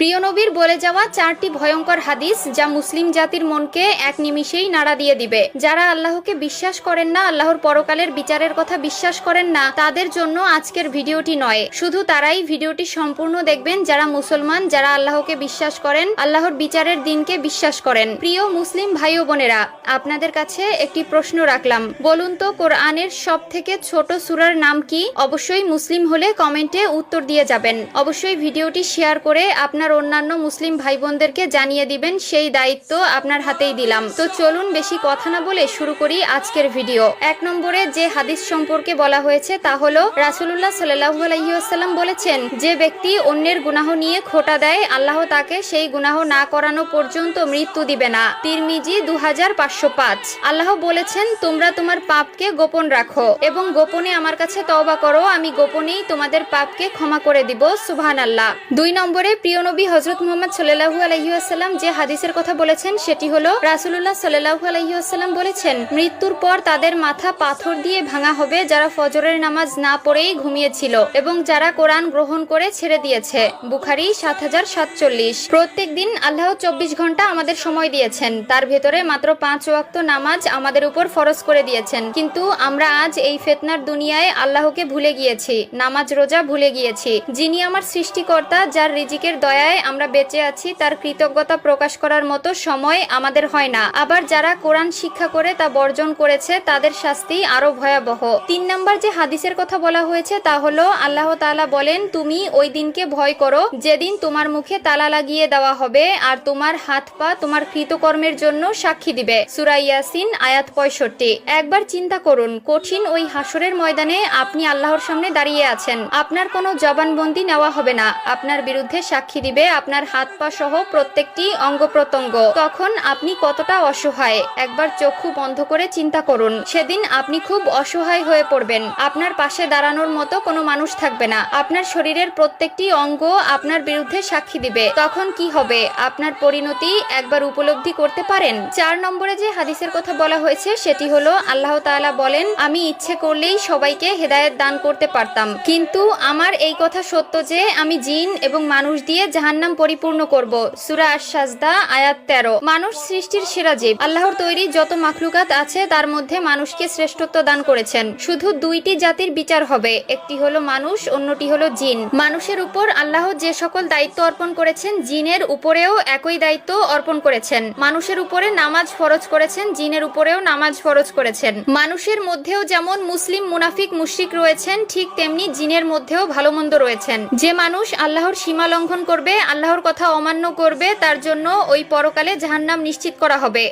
প্রিয় নবীর বলে যাওয়া চারটি ভয়ঙ্কর হাদিস যা মুসলিম জাতির মনকে এক নিমিষেই নাড়া দিয়ে দিবে। যারা আল্লাহকে বিশ্বাস করেন না, আল্লাহর পরকালের বিচারের কথা বিশ্বাস করেন না, তাদের জন্য আজকের ভিডিওটি নয়। শুধু তারাই ভিডিওটি সম্পূর্ণ দেখবেন, যারা মুসলমান, যারা আল্লাহকে বিশ্বাস করেন, আল্লাহর বিচারের দিনকে বিশ্বাস করেন। প্রিয় মুসলিম ভাই ও বোনেরা, আপনাদের কাছে একটি প্রশ্ন রাখলাম। বলুন তো, কোরআনের সব থেকে ছোট সুরার নাম কি? অবশ্যই মুসলিম হলে কমেন্টে উত্তর দিয়ে যাবেন। অবশ্যই ভিডিওটি শেয়ার করে আপনার অন্যান্য মুসলিম ভাই বোনদেরকে জানিয়ে দিবেন, সেই দায়িত্ব আপনার হাতেই দিলাম। তো চলুন বেশি কথা না বলে শুরু করি আজকের ভিডিও। এক নম্বরে যে হাদিস সম্পর্কে বলা হয়েছে তা হলো রাসুল্লাহ সাল্লাহু বলেছেন, যে ব্যক্তি অন্যের গুনাহ নিয়ে খোটা দেয়, আল্লাহ তাকে সেই গুনাহ না করানো পর্যন্ত মৃত্যু দিবে না। তিরমিজি দু হাজার পাঁচশো পাঁচ। আল্লাহ বলেছেন, তোমরা তোমার পাপকে গোপন রাখো এবং গোপনে আমার কাছে তওবা করো, আমি গোপনেই তোমাদের পাপকে ক্ষমা করে দিব সুবহান আল্লাহ দুই নম্বরে, প্রিয় নবী হজরত মোহাম্মদ সাল্লাহু আলহিউসাল্লাম যে হাদিসের কথা বলেছেন, সেটি হলো রাসুল্লাহ সাল্লাহু আলহিউসাল্লাম বলেছেন, মৃত্যুর পর তাদের মাথা পাথর দিয়ে ভাঙা হবে যারা ফজরের নামাজ না পড়েই ঘুমিয়েছিল এবং যারা কোরআন গ্রহণ করে ছেড়ে দিয়েছে। বুখারি সাত হাজার সাতচল্লিশ। প্রত্যেক দিন আল্লাহ চব্বিশ ঘণ্টা আমাদের সময় দিয়েছেন। তার ভেতরে মাত্র পাঁচ ওয়াক্ত নামাজ আমাদের উপর ফরজ করে দিয়েছেন। কিন্তু আমরা আজ এই ফেতনার দুনিয়ায় আল্লাহকে ভুলে গিয়েছি, নামাজ রোজা ভুলে গিয়েছি। যিনি আমার সৃষ্টিকর্তা, যার রিজিকের দয়ায় আমরা বেঁচে আছি, তার কৃতজ্ঞতা প্রকাশ করার মতো সময় আমাদের হয় না। আবার যারা কোরআন শিক্ষা করে, তা বর্জন করেছে, তাদের শাস্তি আরও ভয়াবহ। তিন নাম্বার যে হাদিসের কথা বলা হয়েছে, তা হলো, আল্লাহ তালা বলেন, তুমি ওই দিনকে ভয় করো, যেদিন তোমার মুখে তালা লাগিয়ে দেওয়া হবে, আর তোমার হাত পা তোমার কৃতকর্মের জন্য সাক্ষী দিবে। সুরা ইয়াসিন, আয়াত পঁয়ষট্টি। একবার চিন্তা করুন, কঠিন ওই হাসরের ময়দানে আপনি আল্লাহর সামনে দাঁড়িয়ে আছেন। আপনার কোনো জবানবন্দি নেওয়া হবে না। আপনার বিরুদ্ধে সাক্ষী দিবে। আপনার হাত পা সহ প্রত্যেকটি অঙ্গ প্রত্যঙ্গ। তখন আপনি কতটা অসহায়? একবার চক্ষু বন্ধ করে চিন্তা করুন। সেদিন আপনি খুব অসহায় হয়ে পড়বেন। আপনার পাশে দাঁড়ানোর মতো কোনো মানুষ থাকবে না। আপনার শরীরের প্রত্যেকটি অঙ্গ আপনার বিরুদ্ধে সাক্ষী দিবে। তখন কি হবে? আপনার পরিণতি একবার উপলব্ধি করতে পারেন? চার নম্বরে যে হাদিসের কথা বলা হয়েছে, সেটি হলো আল্লাহ তাআলা বলেন, আমি ইচ্ছে করলেই সবাইকে হেদায়েত দান করতে পারতাম। কিন্তু আমার এই কথা সত্য যে, আমি জিন এবং মানুষ দিয়ে জাহান্নাম পরিপূর্ণ করব। সুরা আশ-সাজদা, আয়াত তেরো। মানুষ সৃষ্টির সেরা জীব। আল্লাহর তৈরি যত মাখলুকাত আছে, তার মধ্যে মানুষকে শ্রেষ্ঠত্ব দান করেছেন। শুধু দুইটি জাতির বিচার হবে। একটি হলো মানুষ, অন্যটি হলো জিন। মানুষের উপর আল্লাহ যে সকল দায়িত্ব অর্পণ করেছেন, জিনের উপরেও একই দায়িত্ব অর্পণ করেছেন। মানুষের উপরে নামাজ ফরজ করেছেন, জিনের উপরেও নামাজ ফরজ করেছেন। মানুষের মধ্যেও যেমন মুসলিম মুনাফিক মুশরিক রয়েছেন, ঠিক তেমনি জিনের মধ্যেও ভালো মন্দ রয়েছেন। যে মানুষ আল্লাহর সীমা লঙ্ঘন করবে আল্লাহর কথা অমান্য করবে তার জন্য ওই পরকালে জাহান্নাম নিশ্চিত করা হবে।